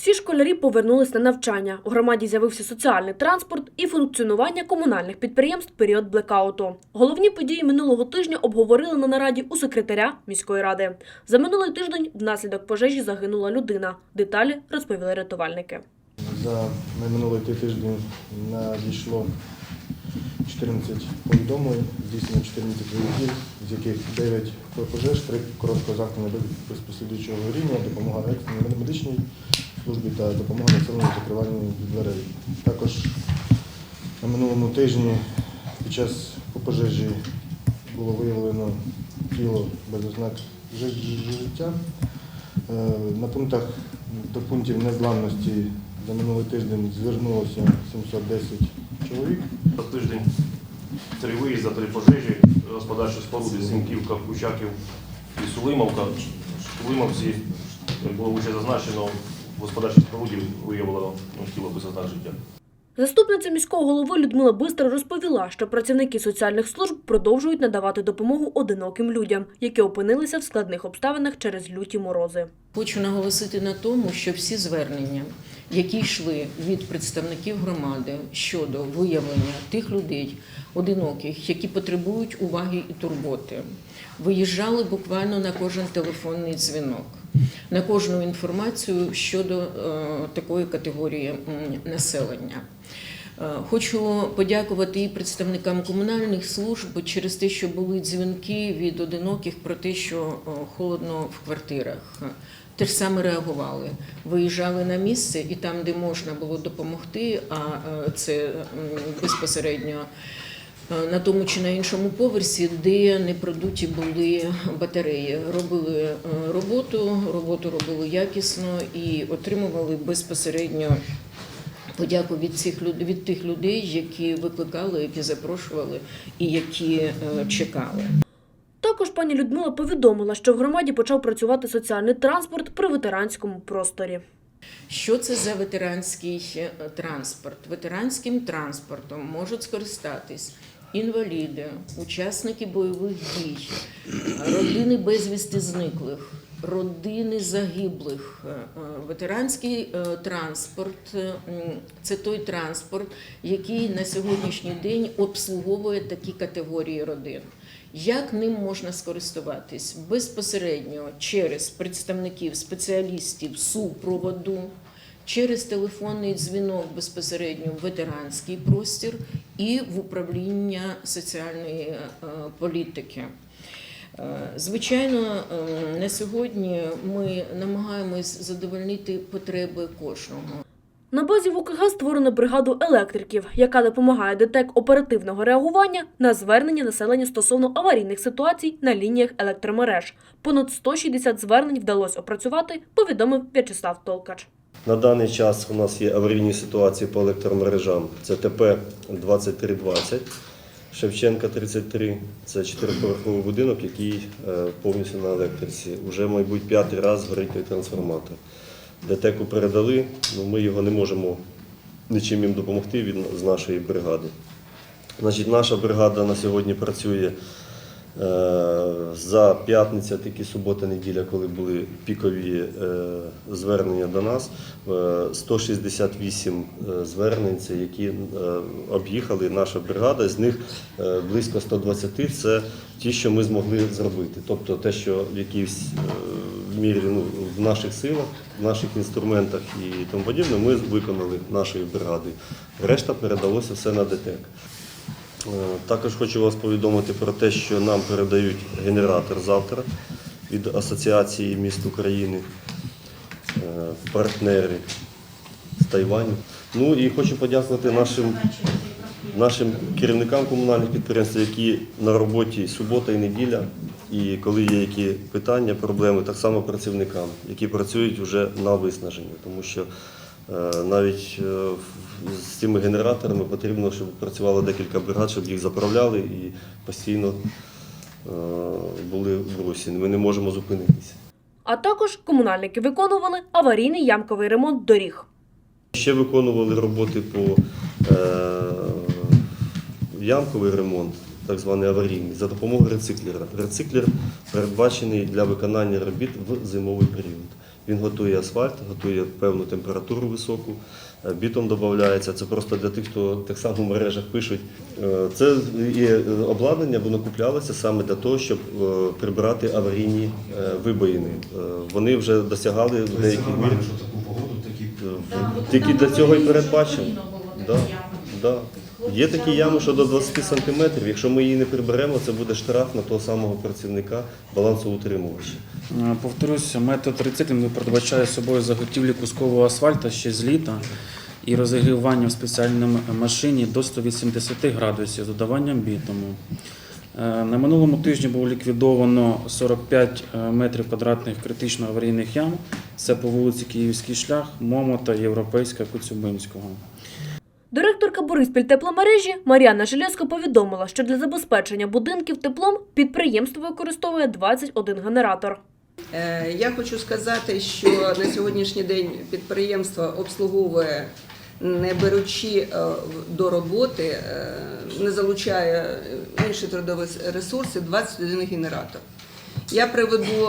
Всі школярі повернулись на навчання. У громаді з'явився соціальний транспорт і функціонування комунальних підприємств в період блекауту. Головні події минулого тижня обговорили на нараді у секретаря міської ради. За минулий тиждень внаслідок пожежі загинула людина. Деталі розповіли рятувальники. За минулий тиждень надійшло 14 повідомлень, здійснено 14 виїздів, з яких 9 про пожеж, 3 короткого заходу безпосереднього рівня, допомога медичній службі та допомога населенню в закриванні дверей. Також на минулому тижні під час пожежі було виявлено тіло без ознак життя. Е, На пунктах до пунктів незламності за минулий тиждень звернулося 710 чоловік. За тиждень три виїзди, три пожежі, господарчі споруди, Сінківка, Кучаків і Сулимовка. В Сулимовці, як було вже зазначено, в господарчій споруді виявлено ну, тіло без ознак життя. Заступниця міського голови Людмила Бистро розповіла, що працівники соціальних служб продовжують надавати допомогу одиноким людям, які опинилися в складних обставинах через люті морози. Хочу наголосити на тому, що всі звернення, які йшли від представників громади щодо виявлення тих людей одиноких, які потребують уваги і турботи, виїжджали буквально на кожен телефонний дзвінок, на кожну інформацію щодо е, такої категорії населення. Е, Хочу подякувати і представникам комунальних служб через те, що були дзвінки від одиноких про те, що е, холодно в квартирах. Теж саме реагували. Виїжджали на місце і там, де можна було допомогти, а це безпосередньо на тому чи на іншому поверсі, де не продуті були батареї. Робили е, роботу, роботу робили якісно і отримували безпосередньо подяку від цих від тих людей, які викликали, які запрошували і які е, чекали. Також пані Людмила повідомила, що в громаді почав працювати соціальний транспорт при ветеранському просторі. Що це за ветеранський е, транспорт? Ветеранським транспортом можуть скористатись інваліди, учасники бойових дій, родини безвісти зниклих, родини загиблих. Е, е, Ветеранський е, транспорт це той транспорт, який на сьогоднішній день обслуговує такі категорії родин. Як ним можна скористуватись безпосередньо через представників спеціалістів супроводу, через телефонний дзвінок безпосередньо в ветеранський простір і в управління соціальної е, політики. Е, Звичайно, е, на сьогодні ми намагаємось задовольнити потреби кожного. На базі ВУКГ створено бригаду електриків, яка допомагає ДТЕК оперативного реагування на звернення населення стосовно аварійних ситуацій на лініях електромереж. Понад 160 звернень вдалося опрацювати, повідомив В'ячеслав Толкач. На даний час у нас є аварійні ситуації по електромережам. Це ТП 2320, Шевченка 33. Це чотириповерховий будинок, який е, повністю на електриці. Уже, мабуть, п'ятий раз горить той трансформатор. ДТЕКу передали, але ми його не можемо нічим їм допомогти від, з нашої бригади. Значить, наша бригада на сьогодні працює за п'ятниця, тільки субота, неділя, коли були пікові е, звернення до нас. е, 168 е, звернень, які е, об'їхали наша бригада. З них е, близько 120 це ті, що ми змогли зробити. Тобто те, що в якійсь е, мірі ну, в наших силах, в наших інструментах і тому подібне, ми виконали нашою бригадою. Решта передалося все на ДТЕК. Е, Також хочу вас повідомити про те, що нам передають генератор завтра від Асоціації міст України, е, партнери з Тайваню. Ну і хочу подякувати нашим, нашим керівникам комунальних підприємств, які на роботі субота і неділя. І коли є які питання, проблеми, так само працівникам, які працюють вже на виснаженні, тому що Навіть е, з цими генераторами потрібно, щоб працювало декілька бригад, щоб їх заправляли і постійно е, були в русі. Ми не можемо зупинитися. А також комунальники виконували аварійний ямковий ремонт доріг. Ще виконували роботи по е, ямковий ремонт, так званий аварійний, за допомогою рециклера. Рециклер передбачений для виконання робіт в зимовий період. Він готує асфальт, готує певну температуру високу. е, Бітом додається. Це просто для тих, хто так само в мережах пишуть. Е, Це є обладнання, воно куплялося саме для того, щоб е, прибирати аварійні е, вибоїни. Е, Вони вже досягали в деяких мір. що таку погоду такі Е, Тільки для цього і передбачено. Да, да. Є такі ями, що до 20 сантиметрів. Якщо ми її не приберемо, це буде штраф на того самого працівника балансоутримувача. Е, Повторюсь, метод рециклінгу передбачає собою заготівлю кускового асфальту ще з літа і розігрівання в спеціальній машині до 180 градусів з додаванням бітуму. Е, На минулому тижні було ліквідовано 45 метрів квадратних критично аварійних ям. Це по вулиці Київський шлях, Момота, Європейська, Коцюбинського. Директорка Бориспіль тепломережі Мар'яна Железко повідомила, що для забезпечення будинків теплом підприємство використовує 21 генератор. Е, Я хочу сказати, що на сьогоднішній день підприємство обслуговує, не беручи е, до роботи, е, не залучає інші трудові ресурси 21 генератор. Я приведу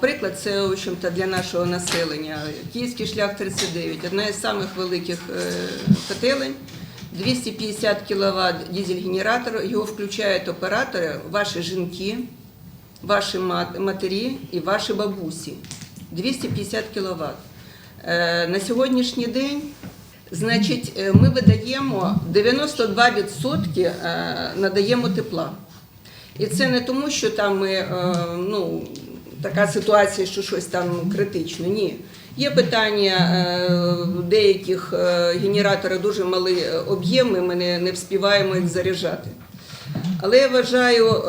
приклад, це в общем-то, для нашого населення. Київський шлях 39, одна із самих великих котелень. 250 кВт дизель-генератор, його включають оператори, ваші жінки, ваші мат- матері і ваші бабусі. 250 кВт. На сьогоднішній день значить, е, ми видаємо 92% е, надаємо тепла. І це не тому, що там ми, е, ну, така ситуація, що щось там критичне. Ні. Є питання е, деяких е, генераторів дуже малі е, об'єми, ми не, вспіваємо їх заряджати. Але я вважаю,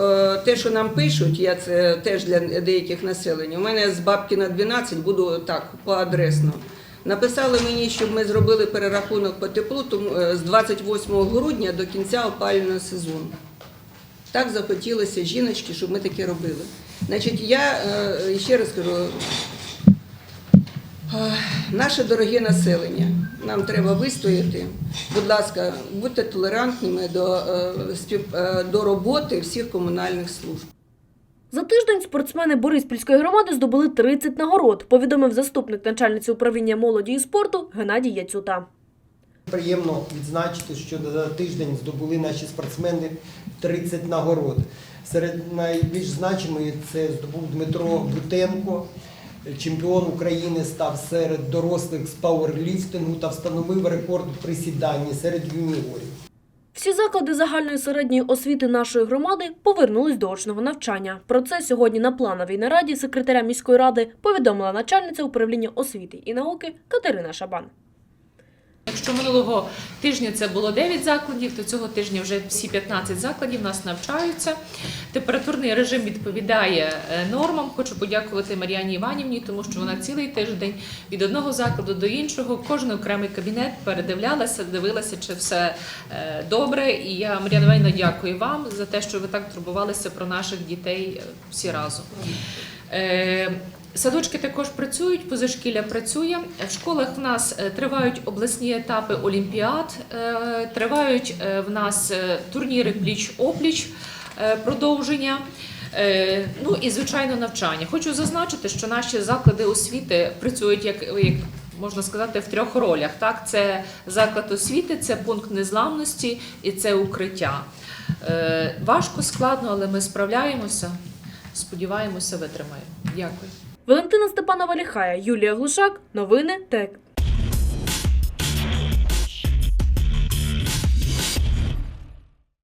те, що нам пишуть, я це теж для деяких населень. У мене з бабки на 12 буду так поадресно. Написали мені, щоб ми зробили перерахунок по теплу тому, з 28 грудня до кінця опалювального сезону. Так захотілося жіночки, щоб ми таке робили. Значить, я ще раз кажу, наше дороге населення, нам треба вистояти. Будь ласка, будьте толерантними до, е, е, до роботи всіх комунальних служб. За тиждень спортсмени Бориспільської громади здобули 30 нагород, повідомив заступник начальниці управління молоді і спорту Геннадій Яцюта. Приємно відзначити, що за тиждень здобули наші спортсмени 30 нагород. Серед найбільш значимої це здобув Дмитро Бутенко, чемпіон України став серед дорослих з пауерліфтингу та встановив рекорд у присіданні серед юніорів. Всі заклади загальної середньої освіти нашої громади повернулись до очного навчання. Про це сьогодні на плановій нараді секретаря міської ради повідомила начальниця управління освіти і науки Катерина Шабан. Якщо минулого тижня це було 9 закладів, то цього тижня вже всі 15 закладів нас навчаються. Температурний режим відповідає е, нормам. Хочу подякувати Мар'яні Іванівні, тому що вона цілий тиждень від одного закладу до іншого, кожен окремий кабінет передивлялася, дивилася, чи все е, добре. І я Мар'яна Іванівна, дякую вам за те, що ви так турбувалися про наших дітей е, всі разом. Садочки також працюють, позашкілля працює. В школах в нас е, тривають обласні етапи олімпіад, е, тривають е, в нас турніри пліч-опліч, продовження. Ну і звичайно навчання. Хочу зазначити, що наші заклади освіти працюють як, як можна сказати в трьох ролях. Так, це заклад освіти, це пункт незламності і це укриття. Важко, складно, але ми справляємося. Сподіваємося, витримаємо. Дякую. Валентина Степанова Ліхая, Юлія Глушак. Новини ТЕК